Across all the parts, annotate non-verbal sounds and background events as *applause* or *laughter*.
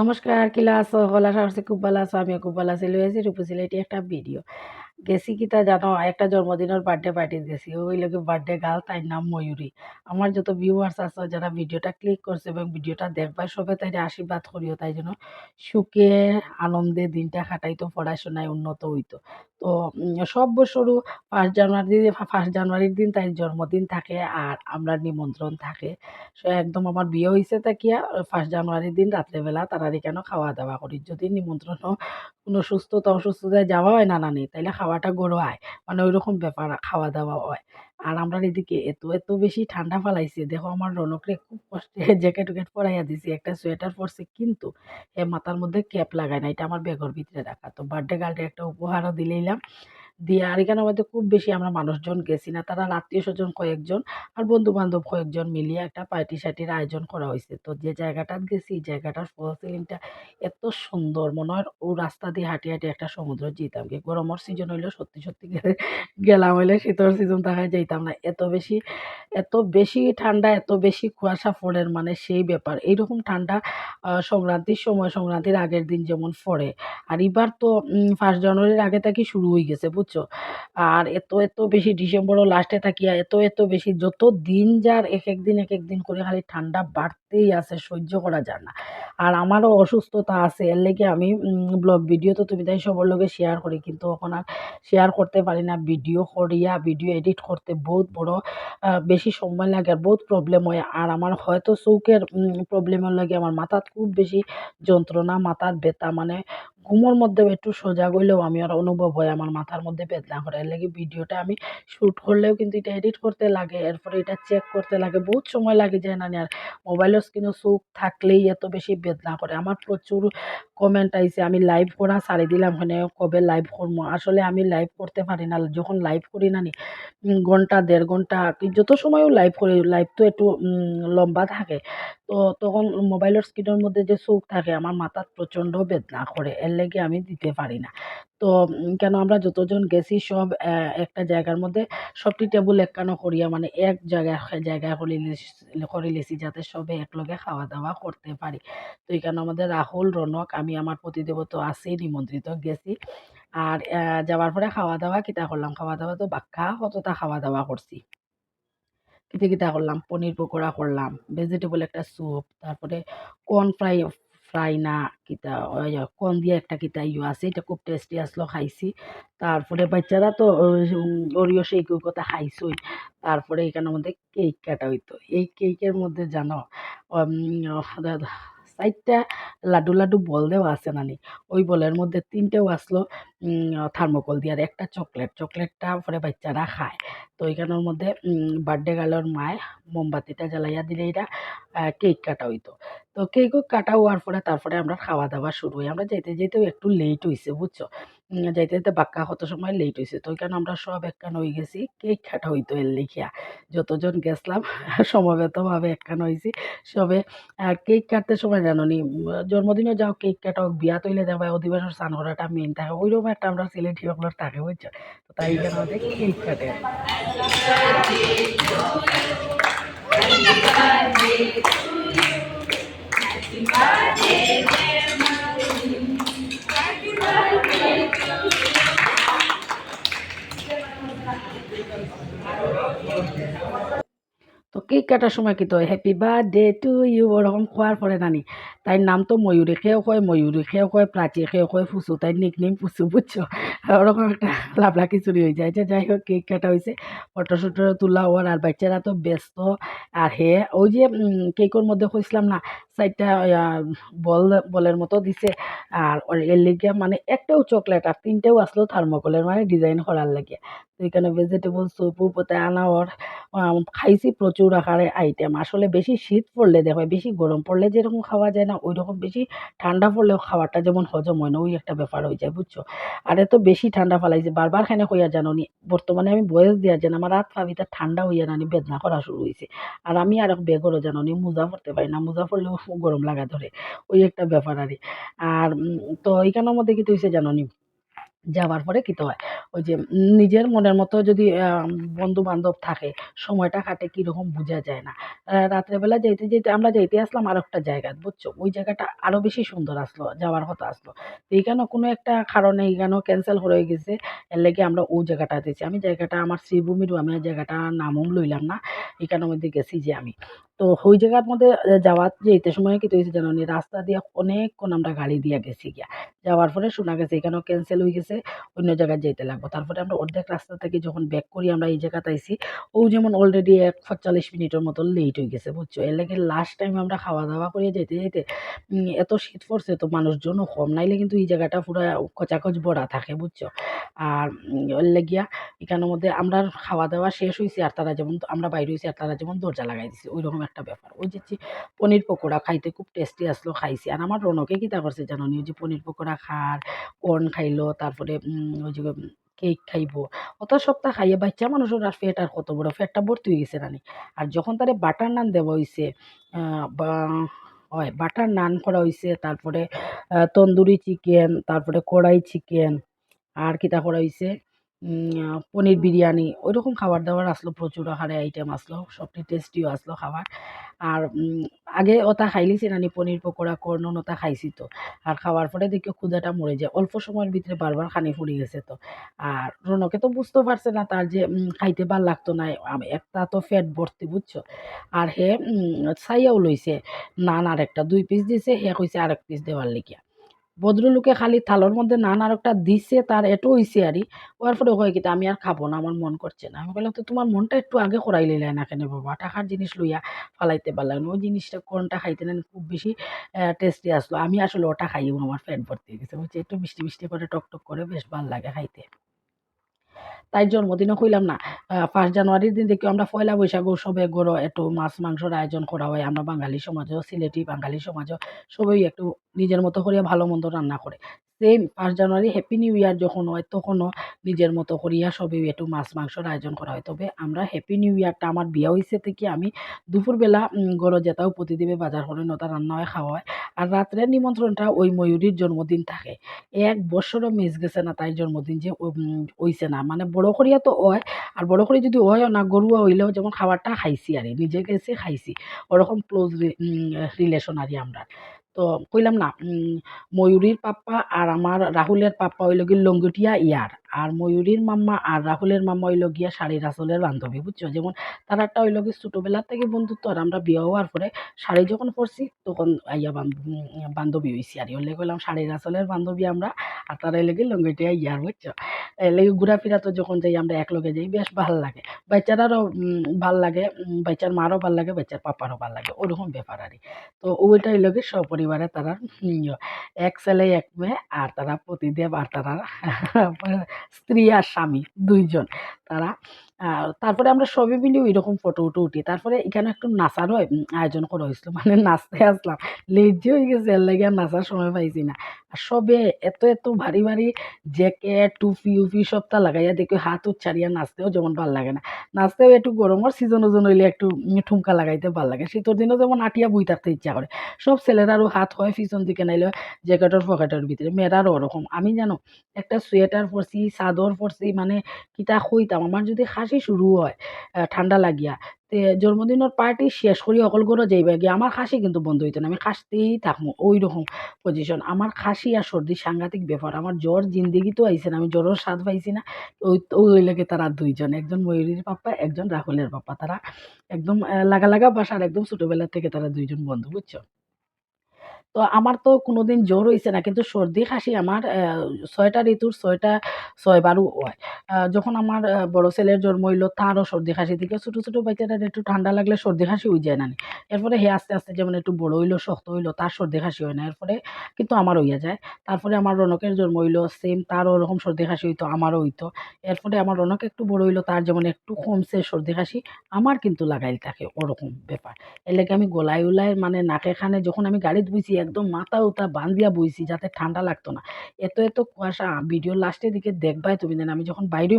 নমস্কার কিলা আছো? হলা সাহসে খুব ভালো আছো, আমিও খুব ভালো আছি। লইয়াছি রূপসিলে এটি একটা ভিডিও। গেছি কি তা জানো? একটা জন্মদিনের বার্থডে পার্টি গেছি। ওই লোকের বার্থডে গার্ল তাই নাম ময়ূরী। আমার যত ভিউয়ার্স আছে, যারা ভিডিওটা ক্লিক করছে এবং ভিডিওটা দেখবা সবে তাই আশীর্বাদ করিও, তাই জন্য সুখে, আনন্দে দিনটা খাটাইতো পড়াশোনায় উন্নত হইতো। তো সব বছরও ফার্স্ট জানুয়ারি ফার্স্ট জানুয়ারির দিন তাই জন্মদিন থাকে আর আমরা নিমন্ত্রণ থাকে। সো একদম আমার বিয়ে হয়েছে তাকিয়া ফার্স্ট জানুয়ারির দিন রাত্রেবেলা তারা কেন খাওয়া দাওয়া করি। যদি নিমন্ত্রণ কোনো সুস্থতা অসুস্থতায় যাওয়া হয় না নানি তাইলে খাওয়াটা গড়ো হয় মানে ওইরকম ব্যাপার খাওয়া দাওয়া হয়। আর আমরা এদিকে এত এত বেশি ঠান্ডা ফালাইছে। দেখো আমার রনকরে খুব কষ্টে *laughs* জ্যাকেট উকেট পরাইয়া দিছি। একটা সোয়েটার পরছে কিন্তু এ মাথার মধ্যে ক্যাপ লাগায় না। এটা আমার ব্যাগের ভিতরে রাখা। তো বার্থডে গার্লটা একটা উপহারও দিলাম দিয়ে আর এখানে আমাদের খুব বেশি আমরা মানুষজন গেছি না, তারা আত্মীয় স্বজন কয়েকজন আর বন্ধু বান্ধব কয়েকজন মিলিয়ে একটা পার্টি সার্টির আয়োজন করা হয়েছে। তো যে জায়গাটা গেছি জায়গাটার ফল সিলিংটা এত সুন্দর, মনে হয় ও রাস্তা দিয়ে হাঁটি হাঁটি একটা সমুদ্র যেতাম। কি গরমের সিজন হইলে, সত্যি সত্যি গেলে, গেলাম হইলে শীতের সিজন থাকায় যাইতাম না। এত বেশি এত বেশি ঠান্ডা, এত বেশি কুয়াশা পড়ের মানে সেই ব্যাপার। এইরকম ঠান্ডা সংক্রান্তির সময়, সংক্রান্তির আগের দিন যেমন পড়ে আর এবার তো ফার্স্ট জানুয়ারির আগে থেকে শুরু হয়ে গেছে বুঝছ? আর এত এত বেশি ডিসেম্বরও লাস্টে থাকিয়া এত এত বেশি যত দিন যার এক এক দিন এক এক দিন করে খালি ঠান্ডা বাড়তেই আছে সহ্য করা যায় না। আর আমারও অসুস্থতা আছে, এর লেগে আমি ব্লগ ভিডিও তো তুমি তাই সবার লগে শেয়ার করি, কিন্তু এখন আর শেয়ার করতে পারি না। ভিডিও করিয়া ভিডিও এডিট করতে বহুত বড় বেশি সময় লাগে আর বহুত প্রবলেম হয়। আর আমার হয়তো চৌকের প্রবলেমের লাগে আমার মাথার খুব বেশি যন্ত্রণা মাথার ব্যথা মানে ঘুমোর মধ্যে একটু সোজা গইলেও আমি আর অনুভব হয় আমার মাথার মধ্যে বেদনা করে। এর লাগে ভিডিওটা আমি শ্যুট করলেও কিন্তু এটা এডিট করতে লাগে, এরপরে এটা চেক করতে লাগে। বহুত সময় লাগে যায় না আর মোবাইলের স্ক্রিনে চোখ থাকলেই এত বেশি বেদনা করে। আমার প্রচুর কমেন্ট আইছে, আমি লাইভ করা সারি দিলাম ওখানে কবে লাইভ করব আসলে আমি লাইভ করতে পারি না। যখন লাইভ করি না নি ঘণ্টা, দেড় ঘণ্টা, যত সময়ও লাইভ করি লাইভ তো একটু লম্বা থাকে। তো তখন মোবাইলের স্ক্রিনের মধ্যে যে চোখ থাকে, আমার মাথার প্রচণ্ড বেদনা করে। এর লেগে আমি দিতে পারি না। তো কেন আমরা যতজন গেছি সব একটা জায়গার মধ্যে সবটি টেবুল একখানো করিয়া মানে এক জায়গায় জায়গায় করে লেছি যাতে সবে একলগে খাওয়া দাওয়া করতে পারি। তো এখানে আমাদের রাহুল, রনক, আমি আমার প্রতিদেব তো আছেই নিমন্ত্রিত গেছি। আর যাওয়ার পরে খাওয়া দাওয়া কিতা করলাম? খাওয়া দাওয়া তো বাক্কা কতটা খাওয়া দাওয়া করছি। কিতা কিতা করলাম? পনির পকোড়া করলাম ভেজিটেবল একটা স্যুপ তারপরে কর্ন ফ্রাই ফ্রাই না কিতা দিয়া দিয়ে একটা কিতা ইয়ে আছে, এটা খুব টেস্টি আসলো খাইছি। তারপরে বাচ্চারা তো ওরিও সেই কথা খাইছই। তারপরে এখানের মধ্যে কেক কাটা হইতো। এই কেকের মধ্যে জানো চারটা লাডু লাডু বল দেওয়া আছে নানি। ওই বলের মধ্যে তিনটেও আসলো থার্মোকল দিয়ে। আর একটা চকলেট, চকলেটটা পরে বাচ্চারা খায়। তো ওইখানের মধ্যে বার্থডে গার্লের মায় মোমবাতিটা জ্বালাইয়া দিলে এটা কেক কাটা হইতো তো কেকও কাটা হওয়ার পরে তারপরে আমরা খাওয়া দাওয়া শুরু হই। আমরা যেতে যেতেও একটু লেট হয়েছে বুঝছ? যাইতে যাইতে বাক্কা কত সময় লেট হয়েছে তো ওইখানে আমরা সব একখান হয়ে গেছি, কেক কাটা হইতো এর লিখিয়া। যতজন গেছিলাম *laughs* সমবেতভাবে একখান হয়েছি সবে। আর কেক কাটতে সময় জানো নি জন্মদিনও যাও, কেক কাটা হোক, বিয়া তৈলে দেওয়া অধিবাসন স্নান করাটা মেন থাকে। ওইরকম একটা আমরা সিলেটি সকলের থাকে, বুঝছ? তো তাই এখানে আমাদের কেক কাটে। তো কেক কাটার সময় কিন্তু হ্যাপি বার্থডে টু ইউ ওরকম খোয়ার পরে নানি। তাই নাম তো ময়ূরী খেয়েও কয় ময়ূরী খেয়েও কয় প্রাচী খেয়েও কয় ফুসু তাই নিক নেম ফুসু বুঝছ ওরকম একটা লাভলা খিচুড়ি হয়ে যায়। যে যাই হোক, কেক কাটা হয়েছে ফটো শুটো তোলা হওয়ার আর বাচ্চারা তো ব্যস্ত। আর হে ওই যে কেকের মধ্যে কইছিলাম না চারটা বল বলের মতো দিছে। আর ওর এর মানে একটাও চকলেট আর তিনটেও আসলো থার্মোকলের মানে ডিজাইন করার লাগে এখানে ভেজিটেবল স্যুপ আনা ওর? খাইছি প্রচুর আকারে আইটেম আসলে বেশি শীত পড়লে দেখো, বেশি গরম পড়লে যেরকম খাওয়া যায় না ওই রকম বেশি ঠান্ডা পড়লেও খাবারটা যেমন হজম হয় না, ওই একটা ব্যাপার হয়ে যায়, বুঝছ? আর এত বেশি ঠান্ডা ফালাইছে, বারবার খানে হইয়া জানো নি বর্তমানে আমি বয়স দিয়া যেন আমার রাত পাবিতা ঠান্ডা হইয়া নানি বেদনা করা শুরু হয়েছে আর আমি আর এক বেগরও জানো নি মোজা পড়তে পারি না, মোজা পড়লেও গরম লাগা ধরে, ওই একটা ব্যাপার আর। আর তো এইখানের মধ্যে কি হয়েছে জানো নি যাওয়ার পরে কিতে হয়? ওই যে নিজের মনের মতো যদি বন্ধু বান্ধব থাকে, সময়টা কাটে কীরকম বোঝা যায় না। রাত্রেবেলা যাইতে যাইতে আমরা যাইতে আসলাম আর একটা জায়গা, বুঝছ? ওই জায়গাটা আরও বেশি সুন্দর আসলো, যাওয়ার কথা আসলো। তো এইখানে কোনো একটা কারণে এইখানেও ক্যান্সেল হয়ে গেছে, এর লেগে আমরা ওই জায়গাটা দিয়েছি আমি জায়গাটা, আমার শ্রীভূমিরও আমি জায়গাটা নামও লইলাম না এখানের মধ্যে গেছি যে আমি। তো ওই জায়গার মধ্যে যাওয়ার যেতে সময় কি হয়েছে জানো রাস্তা দিয়ে অনেকক্ষণ আমরা গাড়ি দিয়ে গেছি গিয়া। যাওয়ার পরে শোনা গেছে এখানেও ক্যান্সেল হয়ে গেছে, অন্য জায়গায় যেতে লাগবো। তারপরে আমরা অর্ধেক রাস্তা থেকে যখন ব্যাক করি আমরা এই জায়গাতে আইছি, ও যেমন অলরেডি এক পঁয়তাল্লিশ মিনিটের মতো লেট হয়ে গেছে, বুঝছ? এর লাগে লাস্ট টাইম আমরা খাওয়া দাওয়া করে যেতে যেতে এত শীত পড়ছে তো মানুষজনও কম, নাইলে কিন্তু এই জায়গাটা পুরো কচাকচ ভরা থাকে, বুঝছ? আর ওর লেগিয়া এখানের মধ্যে আমরা খাওয়া দাওয়া শেষ হয়েছি আর তারা যেমন, আমরা বাইরে হয়েছি আর তারা যেমন দরজা লাগাই দিছে ওই রকম একটা ব্যাপার। ওই যে পনির পকোড়া খাইতে খুব টেস্টি আসলো খাইছি। আর আমার রনকে কিতা করছে জানো নি? ওই যে পনির পকোড়া খার কর্ন খাইলো তারপরে ওই যে কেক খাইবো। অত সপ্তাহ খাইয়ে বাচ্চা মানুষের আর পেট আর কত বড়? পেটটা ভর্তি হয়ে গেছে রানি। আর যখন তারে বাটার নান দেওয়া হয়েছে হয় বাটার নান করা হয়েছে তারপরে তন্দুরি চিকেন তারপরে কড়াই চিকেন আর কিতা করা আহ, পনির বিরিয়ানি ওইরকম খাবার দাবার আসলো প্রচুর আকারে আইটেম আসলো সবটি টেস্টিও আসলো খাবার। আর আগে ওটা খাইলিছি নানি পনির পকোড়া কর্নন ওটা খাইছি তো। আর খাওয়ার পরে দেখি ক্ষুদাটা মরে যায়। অল্প সময়ের ভিতরে বারবার খানি ফুরি গেছে তো। আর রনকে তো বুঝতে পারছে না তার যে খাইতে ভালো লাগতো না একটা তো ফ্যাট ভর্তি বুঝছ? আর হে উম, চাইয়াও লইছে নান আর একটা দুই পিস দিছে হে কইছে আরেক পিস দেওয়ার লিগিয়া। ভদ্রলোকে খালি থালোর মধ্যে নান আর একটা দিছে, তার এটো হইছে আরই। ওয়ার পরে কয় কিতা আমি আর খাব না, আমার মন করছে না। আমি বললাম তো তোমার মনটা একটু আগে করাই লইলে না কেন বাবা? টাকার জিনিস লইয়া ফালাইতে পারলাম ওই জিনিসটা কোনটা খাইতে না খুব বেশি টেস্টি আসলো। আমি আসলে ওটা খাইও আমার পেট ভর্তি হয়ে গেছে। বলছে, একটু মিষ্টি মিষ্টি করে টক টক করে, বেশ ভালো লাগে খাইতে। তাই জন্মদিনও কইলাম না। ফার্স্ট জানুয়ারির দিন দেখি আমরা পয়লা বৈশাখ সবে গড়ো একটু মাছ, মাংসর আয়োজন করা হয়। আমরা বাঙালি সমাজও, সিলেটি বাঙালি সমাজও সবই একটু নিজের মতো করে ভালো মন্দ রান্না করে। Same first January happy new year যখন হয়, তখনও নিজের মতো করিয়া সবই একটু মাছ মাংসর আয়োজন করা হয়। তবে আমরা হ্যাপি নিউ ইয়ারটা আমার বিয়ে হয়েছে থেকে আমি দুপুরবেলা গড় যেতাও প্রতিদিনে বাজার করে নটা রান্না হয়, খাওয়া হয়। আর রাত্রের নিমন্ত্রণটা ওই ময়ূরীর জন্মদিন থাকে। এক বছরও মিস গেছে না তাই জন্মদিন যে হইছে না। মানে বড় করিয়া তো হয়, আর বড় করে যদি হয়ও না গরুয়া হইলেও যেমন খাবারটা খাইছি আর নিজে গেছে, খাইছি। ওরকম ক্লোজ রিলেশন আর আমরা। তো কইলাম না ময়ূরীর পাপ্পা আর আমার রাহুলের পাপ্পা হইল গিয়ে লঙ্গুটিয়া ইয়ার। আর ময়ূরীর মাম্মা আর রাহুলের মাম্মা হইল গিয়া শাড়ি রাসলের বান্ধবী, বুঝছ? যেমন তার একটা হইল গিয়ে ছোটোবেলার থেকে বন্ধুত্ব আর আমরা বিয়ে হওয়ার পরে শাড়ি যখন পরছি তখন আইয়া বান্ধবী হইছি আর হলে কইলাম শাড়ি রাসলের বান্ধবী আমরা আর তারা লেগে লঙ্গিটিয়া ইয়ার বুঝছ? লেগে ঘোরাফেরা তো যখন যাই আমরা একলগে যাই, বেশ ভালো লাগে। বাচ্চারারও ভালো লাগে বাচ্চার মারও ভালো লাগে, বাচ্চার পাপারও ভালো লাগে, ওরকম ব্যাপার আর। তো ওইটাই লগে সপরিবারে তারা এক ছেলে, এক মেয়ে আর তারা পতিদেব আর তারা স্ত্রী আর স্বামী দুইজন। তারা আর তারপরে আমরা মিলে ওই রকম ফটো উটো উঠি। তারপরে এখানে একটু নাচারও আয়োজন করা হয়েছিল। মানে নাচতে আসলাম। লেট হয়ে গেছে লাগে আর নাচার সময় পাইছি না। আর সবে এত এত ভারী ভারী জ্যাকেট টুপি উপি সবটা লাগাইয়া দেখি হাত উচ্চারিয়া নাচতেও যেমন ভালো লাগে না। নাচতেও একটু গরমের সিজন ওজন হইলে একটু ঠুমকা লাগাইতে ভালো লাগে। শীতের দিনও যেমন আটিয়া বই থাকতে ইচ্ছা করে। সব ছেলেরারও হাত হয় পিছন দিকে, নাইলে জ্যাকেটের পকেটের ভিতরে। মেয়েরারও ওরকম। আমি জানো, একটা সোয়েটার পরছি, চাদর পরছি মানে কিতা কইতাম। আমার যদি খাসি শুরু হয় ঠান্ডা লাগিয়া। তে জন্মদিনের পার্টি শেষ করি অকল করে যাইবা। গিয়ে আমার খাসি কিন্তু বন্ধ হইতো না, আমি খাসতেই থাকব ওই রকম পজিশন আমার খাসি আর সর্দি সাংঘাতিক ব্যাপার। আমার জ্বর জিন্দিগি তো আইছে না, আমি জ্বরের স্বাদ পাইছি না। ওই ওই লাগে তারা দুইজন, একজন ময়ূরীর পাপ্পা, একজন রাহুলের পাপ্পা। তারা একদম লাগা লাগা বাসার একদম ছোটবেলা থেকে তারা দুইজন বন্ধু, বুঝছ? তো আমার তো কোনোদিন জ্বর হইছে না, কিন্তু সর্দি কাশি আমার ছয়টা ঋতুর ছয়টা, ছয়বারও হয়। যখন আমার বড় ছেলের জন্ম হইল, তারও সর্দি কাশি থেকে ছোটো ছোটো বাচ্চাটার একটু ঠান্ডা লাগলে সর্দি কাশি হয়ে যায় না। এরপরে হে আস্তে আস্তে যেমন একটু বড় হইল, শক্ত হইল, তার সর্দি কাশি হয় না। এরপরে কিন্তু আমার হইয়া যায়। তারপরে আমার রনকের জন্ম হইল সেম তারও ওরকম সর্দি কাশি হইতো, আমারও হইতো। এরপরে আমার রনক একটু বড় হইল, তার যেমন একটু কমছে সর্দি কাশি, আমার কিন্তু লাগাইল থাকে ওরকম ব্যাপার। এর আমি গলায় উলায় মানে নাকে খানে যখন আমি গাড়িতে বইছি একদম মাথা উতা বান্ধিয়া বইছি যাতে ঠান্ডা লাগতো না। এত এত কুয়াশা ভিডিও লাস্টের দিকে দেখবাই তুমি। দেন আমি যখন বাইরে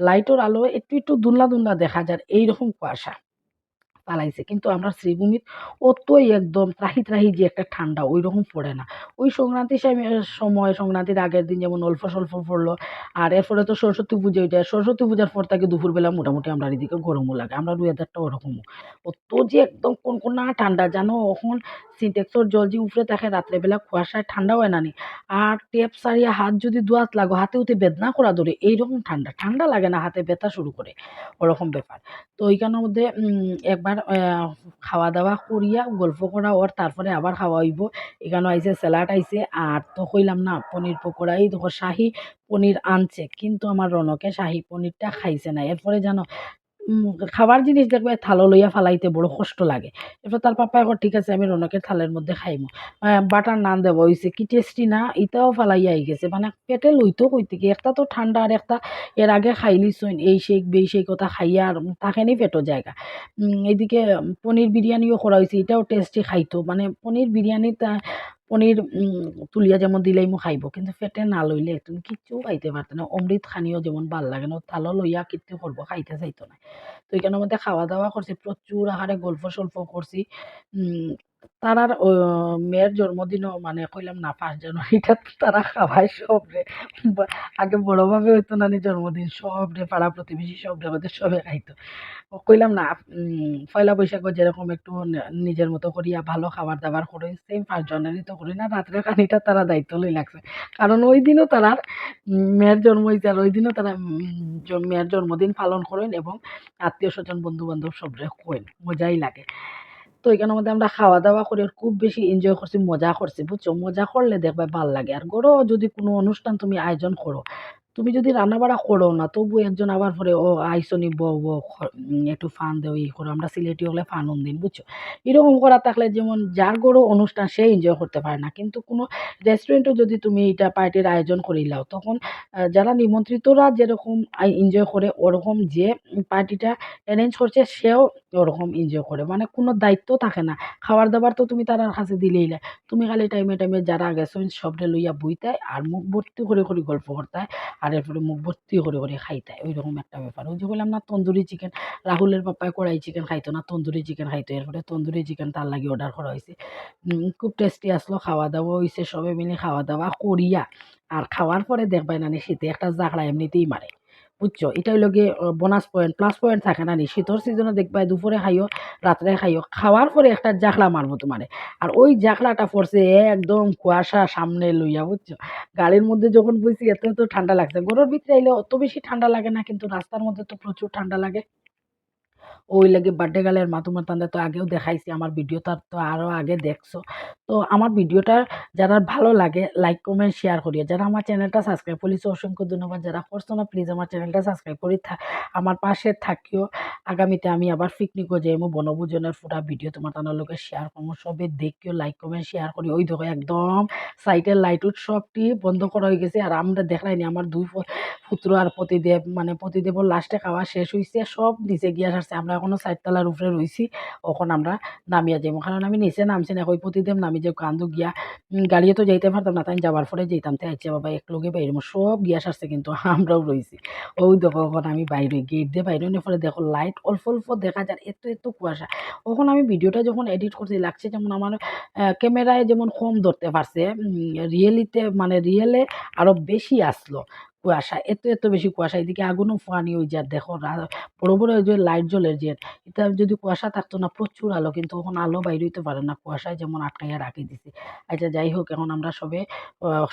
লাইটের আলো একটু একটু দুলনা দুলনা দেখা যায় এইরকম কুয়াশা। পালাইছে। কিন্তু আমরা শ্রীভূমির অতই একদম ত্রাহি ত্রাহি যে একটা ঠান্ডা ওই রকম পড়ে না। ওই সংক্রান্তির সময়- সংক্রান্তির আগের দিন যেমন অল্প স্বল্প পড়ল, আর এরপরে তো সরস্বতী পুজো, এটা সরস্বতী পূজার পর থেকে দুপুরবেলা মোটামুটি আমরা এদিকে গরমও লাগে, আমরা ওয়েদারটা ওরকমও। অত যে একদম কনকনা ঠান্ডা জানো এখন সিনটেক্সর জল যে উপরে থাকে, রাত্রেবেলা কুয়াশায় ঠান্ডা হয় না নি। আর টেপ সারিয়া হাত যদি দুয়াত লাগো, হাতে উঠে বেদনা করা ধরে, এইরকম ঠান্ডা ঠান্ডা লাগে না হাতে ব্যথা শুরু করে, ওরকম ব্যাপার। তো ওইখানের মধ্যে একবার আহ, খাওয়া দাওয়া করিয়া গল্প করা ওর তারপরে আবার খাওয়া হইব। এখানে আইসে স্যালাড আইসে আর তো কইলাম না পনির পকোড়া এই দেখো শাহি পনির আনছে কিন্তু আমার রনকে শাহি পনিরটা খাইছে না। এরপরে জানো খাবার জিনিস দেখবে থালো লইয়া ফালাইতে বড় কষ্ট লাগে। এরপর তার পাপা এখন ঠিক আছে, আমি রনকের থালের মধ্যে খাইমু। বাটার নান দেবো, হইছে কি টেস্টি না ইটাও ফালাইয়া আই গেছে। মানে পেটে লইতো কইতে কি, একটা তো ঠান্ডা আর একটা এর আগে খাইলিছইন এই সেই, বেই সেই কথা খাইয়া আর থাকেনি পেটো জায়গা। এদিকে পনির বিরিয়ানিও করা হয়েছে এটাও টেস্টি খাইতো। মানে পনির বিরিয়ানি পনির তুলিয়া যেমন দিলেই মো খাইব, কিন্তু ফেটে না লইলে তুমি কিচ্ছু খাইতে পারতো না। অমৃত খানিও যেমন ভালো লাগে না থালো লইয়া কিচ্ছু করব, খাইতে চাইতো না। তো এখানের মধ্যে খাওয়া দাওয়া করছি প্রচুর আহারে গল্প সল্প করছি তারার মেয়ের জন্মদিনও মানে কইলাম না ফার্স্ট জানুয়ারিটা তারা খাওয়ায় সব রে বা- আগে বড়ভাবে হইতো না নি জন্মদিন সব রে পাড়া প্রতিবেশী সব রে ওদের সবে খাইতো। কইলাম না পয়লা বৈশাখও যেরকম একটু নিজের মতো করিয়া ভালো খাবার দাবার করে সেম পাঁচ জানুয়ারি তো করি না রাত্রে খানিটা তারা দায়িত্ব লই লাগছে। কারণ ওই দিনও তারা মেয়ের জন্ম হয়েছে আর ওই দিনও তারা মেয়ের জন্মদিন পালন করেন এবং আত্মীয় স্বজন বন্ধু বান্ধব সবরে কইন মজাই লাগে। তো এখানে মধ্যে আমরা খাওয়া দাওয়া করে খুব বেশি এনজয় করছি, মজা করছি, বুঝছ? মজা করলে দেখবে ভালো লাগে। আর গরো যদি কোনো অনুষ্ঠান তুমি আয়োজন করো তুমি যদি রান্না বাড়া করো না, তবু একজন আবার পরে ও আইসনি বউ একটু ফান দেও, ই করো, আমরা সিলেটি হলে ফান দিন, বুঝছ? এরকম করা থাকলে যেমন যার গরো অনুষ্ঠান, সে এনজয় করতে পারে না। কিন্তু কোনো রেস্টুরেন্টও যদি তুমি এটা পার্টির আয়োজন করিলাও তখন যারা নিমন্ত্রিতরা যেরকম এনজয় করে, ওরকম যে পার্টিটা অ্যারেঞ্জ করছে, সেও ওরকম এনজয় করে। মানে কোনো দায়িত্ব থাকে না। খাবার দাবার তো তুমি তার কাছে দিলেই না। তুমি খালি টাইমে টাইমে যারা গেছো সবরে লইয়া বইতায় আর মুখ ভর্তি করে করে গল্প করতায়। আর এরপরে মুখ ভর্তি করে করে খাইতায় ওই রকম একটা ব্যাপার। ওই যে বললাম না, তন্দুরি চিকেন রাহুলের পাপ্পায় কড়াই চিকেন খাইতো না, তন্দুরি চিকেন খাইতো। এরপরে তন্দুরি চিকেন তার লাগে অর্ডার করা হয়েছে খুব টেস্টি আসলো, খাওয়া দাওয়া হয়েছে সবে মিলে খাওয়া দাওয়া করিয়া। আর খাওয়ার পরে দেখবাই না নি শীতে একটা জাগড়া এমনিতেই মারে। বুঝছ? এটা হইল গিয়ে বোনাস পয়েন্ট প্লাস পয়েন্ট থাকে না নি? শীতর সিজনে দেখবা, দুপুরে খাইও, রাত্রে খাইও। খাওয়ার পরে একটা জাখলা মারবো তোমারে। আর ওই জাখলাটা পড়ছে একদম কুয়াশা সামনে লইয়া, বুঝছ? গাড়ির মধ্যে যখন বসি এত এত ঠান্ডা লাগছে। গরুর ভিতরে এলে অত বেশি ঠান্ডা লাগে না, কিন্তু রাস্তার মধ্যে তো প্রচুর ঠান্ডা লাগে। ওই লাগে বার্থডে গালের মাধ্যমে তাদের তো আগেও দেখাইছি, আমার ভিডিওটা তো আরও আগে দেখছ। তো আমার ভিডিওটা যারা ভালো লাগে লাইক কমেন্ট শেয়ার করিও। যারা আমার চ্যানেলটা সাবস্ক্রাইব করেছে, অসংখ্য ধন্যবাদ। যারা করছ না প্লিজ আমার চ্যানেলটা সাবস্ক্রাইব করি আমার পাশে থাকিও। আগামীতে আমি আবার পিকনিকও যাইমু, বনভোজনের ফুটা ভিডিও তোমার তাদের লোকে শেয়ার করব সবে দেখিও লাইক কমেন্ট শেয়ার করি ওই দেখো একদম সাইটের লাইট সবটি বন্ধ করা হয়ে গেছে, আর আমরা দেখাইনি, আমার দুই পুত্র আর পতিদেব মানে পতিদেবর লাস্টে খাওয়া শেষ হয়েছে সব নিচে গিয়ে আসছে। আমরা এখনও চারতলার উপরে রইছি, ওখন আমরা নামিয়া যাইমু। কারণ আমি নিচে নামছি না ওই প্রতিদেব নামি যে কান্দু গিয়া গাড়িয়ে তো যাইতে পারতাম না, তাই যাবার পরে যেতাম তাই আচ্ছা বাবা, এক লগে বাইরে সব গিয়া সারছে কিন্তু, আমরাও রইছি। ওই দেখো, ওখানে আমি বাইরে গেট দিয়ে বাইরে নিয়ে পরে দেখো লাইট অল্প অল্প দেখা যায়, এত এত কুয়াশা। ওখানে আমি ভিডিওটা যখন এডিট করছি, লাগছে যেমন আমার ক্যামেরায় যেমন কম ধরতে পারছে রিয়েলিতে মানে রিয়েলে আরও বেশি আসলো। কুয়াশা, এত এত বেশি কুয়াশা। এদিকে আগুনও ফানি ওই যা দেখো বড় বড় ওই যে লাইট জ্বলের যে, এটা যদি কুয়াশা থাকতো না, প্রচুর আলো, কিন্তু এখন আলো বাইরে হইতে পারে না, কুয়াশায় যেমন আটকাইয়া রাখি দিছে। আচ্ছা যাই হোক, এখন আমরা সবে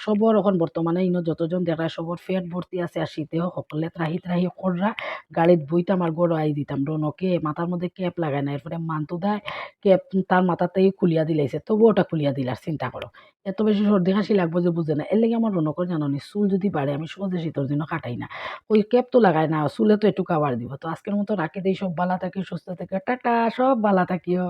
সবর এখন বর্তমানে, ইনো যতজন দেখায় সবর, ফেট ভর্তি আছে, আর শীতেও সকলে ত্রাহি ত্রাহি কররা, গাড়িত বইতাম আর গড় আই দিতাম রনকে মাথার মধ্যে ক্যাপ লাগায় না, এরপরে মান্তু দেয়, ক্যাপ তার মাথাতেই খুলিয়া দিলাইছে তবু ওটা খুলিয়া দিলার চিন্তা করো। এত বেশি সর্দি কাশি লাগবো যে বুঝে না, এর লেগে আমার রনকর জানি চুল যদি বাড়ে, আমি সহজে শীতের জন্য কাটাই না। ওই ক্যাপ তো লাগাই না, চুলে তো একটু কাবার দিব। তো আজকের মতো রাখি দিই, সব বালা থাকি, সুস্থ থেকে, টাটা, সব বালা থাকিও